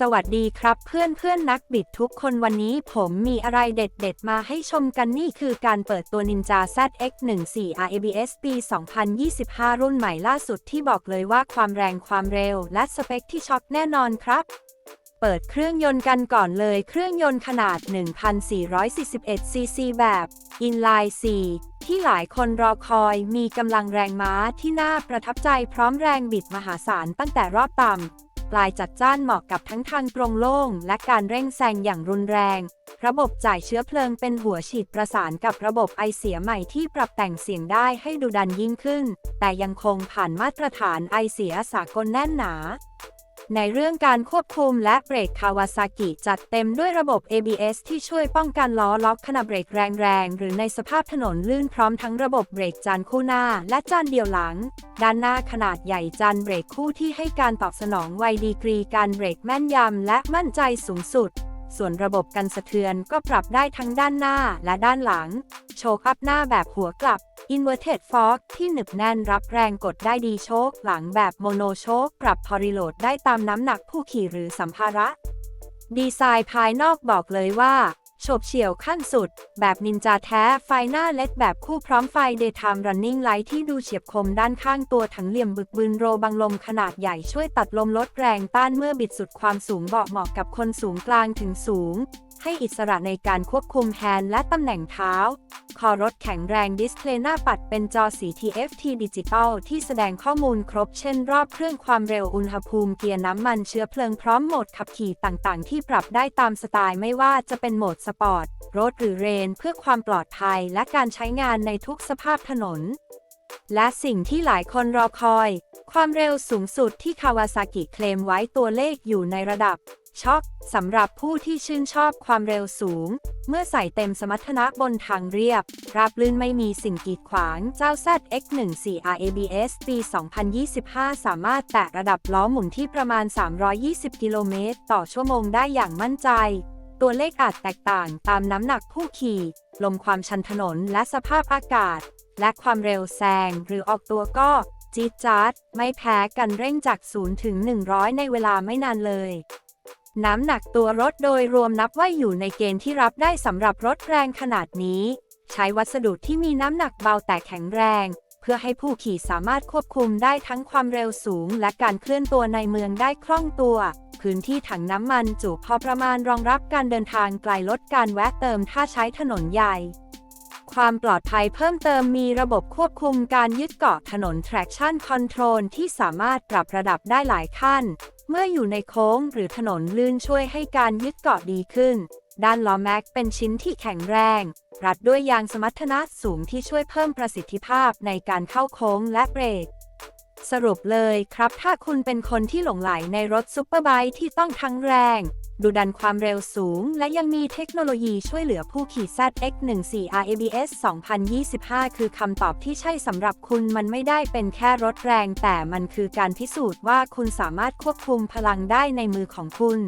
สวัสดีครับเพื่อนเพื่อนนักบิดทุกคนวันนี้ผมมีอะไรเด็ดๆ มาให้ชมกันนี่คือการเปิดตัว Ninja ZX14 RABS ปี 2025 รุ่นใหม่ล่าสุดที่บอกเลยว่าความแรงความเร็วและสเปคที่ช็อกแน่นอนครับเปิดเครื่องยนต์กันก่อนเลย เครื่องยนต์ขนาด 1,441 ซีซีแบบ Inline 4 ที่หลายคนรอคอย มีกำลังแรงม้าที่น่าประทับใจพร้อมแรงบิดมหาศาลตั้งแต่รอบต่ำ ปลายจัดจ้านเหมาะกับทั้งทางตรงโล่งและการเร่งแซงอย่างรุนแรง ระบบจ่ายเชื้อเพลิงเป็นหัวฉีดประสานกับระบบไอเสียใหม่ที่ปรับแต่งเสียงได้ให้ดูดันยิ่งขึ้น แต่ยังคงผ่านมาตรฐานไอเสียสากลแน่นหนา ในเรื่องการควบคุมและเบรกคาวาซากิจัดเต็มด้วยระบบ ABS ที่ช่วยป้องกันล้อล็อกขณะเบรกแรงๆ หรือในสภาพถนนลื่นพร้อมทั้งระบบเบรกจานคู่หน้าและจานเดียวหลัง ด้านหน้าขนาดใหญ่จานเบรกคู่ที่ให้การตอบสนองไวดีกรีการเบรกแม่นยำและมั่นใจสูงสุด ส่วนระบบกันสะเทือนก็ปรับได้ทั้งด้านหน้าและด้านหลัง โชคอัพหน้าแบบหัวกลับ Inverted Fork ที่หนึบแน่นรับแรงกดได้ดีโชค หลังแบบโมโนโชค ปรับพอรีโหลดได้ตามน้ำหนักผู้ขี่หรือสัมภาระ ดีไซน์ภายนอกบอกเลยว่า ฉบเฉี่ยวขั้นสุด แบบนินจาแท้ ไฟหน้าเล็ดแบบคู่พร้อมไฟ Daytime Running Light ที่ดูเฉียบคมด้านข้างตัวถังเหลี่ยมบึกบืนโรบังลมขนาดใหญ่ช่วยตัดลมลดแรงต้านเมื่อบิดสุดความสูงเบาะเหมาะกับคนสูงกลางถึงสูง ให้อิสระในการควบคุมแฮนด์และตำแหน่งเท้า คอรถแข็งแรงดิสเพลย์หน้าปัดเป็นจอสี TFT ดิจิตอลที่แสดงข้อมูลครบเช่นรอบเครื่องความเร็วอุณหภูมิเกียร์น้ำมันเชื้อเพลิงพร้อมโหมดขับขี่ต่างๆ ที่ปรับได้ตามสไตล์ไม่ว่าจะเป็นโหมดสปอร์ตรถหรือเรนเพื่อความปลอดภัยและการใช้งานในทุกสภาพถนน และสิ่งที่หลายคนรอคอย ความเร็วสูงสุดที่คาวาซากิเคลมไว้ตัวเลขอยู่ในระดับ ช็อกสำหรับผู้ที่ชื่นชอบความเร็วสูง เมื่อใส่เต็มสมรรถนะบนทางเรียบ ราบลื่นไม่มีสิ่งกีดขวางเจ้า ZX14 RABS ปี 2025 สามารถแตะระดับล้อหมุนที่ประมาณ 320 กิโลเมตรต่อชั่วโมงได้อย่างมั่นใจ ตัวเลขอาจแตกต่างตามน้ำหนักผู้ขี่ ลมความชันถนนและสภาพอากาศ และความเร็วแซงหรือออกตัวก็จี๊ดจ๊าดไม่แพ้กันเร่งจาก 0 ถึง 100 ในเวลาไม่นานเลย น้ำหนักตัวรถโดยรวมนับว่าอยู่ในเกณฑ์ที่รับได้สำหรับรถแรงขนาดนี้ ใช้วัสดุที่มีน้ำหนักเบาแต่แข็งแรง เพื่อให้ผู้ขี่สามารถควบคุมได้ทั้งความเร็วสูง และการเคลื่อนตัวในเมืองได้คล่องตัว พื้นที่ถังน้ำมันจุพอประมาณรองรับการเดินทางไกลลดการแวะเติมถ้าใช้ถนนใหญ่ ความปลอดภัยเพิ่มเติมมีระบบควบคุมการยึดเกาะถนน traction control ที่สามารถปรับระดับได้หลายขั้น เมื่ออยู่ในโค้งหรือถนนลื่นช่วยให้การยึดเกาะดีขึ้น ด้านล้อแม็กเป็นชิ้นที่แข็งแรง รัดด้วยยางสมรรถนะสูงที่ช่วยเพิ่มประสิทธิภาพในการเข้าโค้งและเบรก สรุปเลยครับ ถ้าคุณเป็นคนที่หลงไหลในรถซูเปอร์ไบค์ที่ต้องทั้งแรง ดูดันความเร็วสูง และยังมีเทคโนโลยีช่วยเหลือผู้ขี่ ZX14 RABS 2025 คือคำตอบที่ใช่สำหรับคุณมันไม่ได้เป็นแค่รถแรง แต่มันคือการพิสูจน์ว่าคุณสามารถควบคุมพลังได้ในมือของคุณ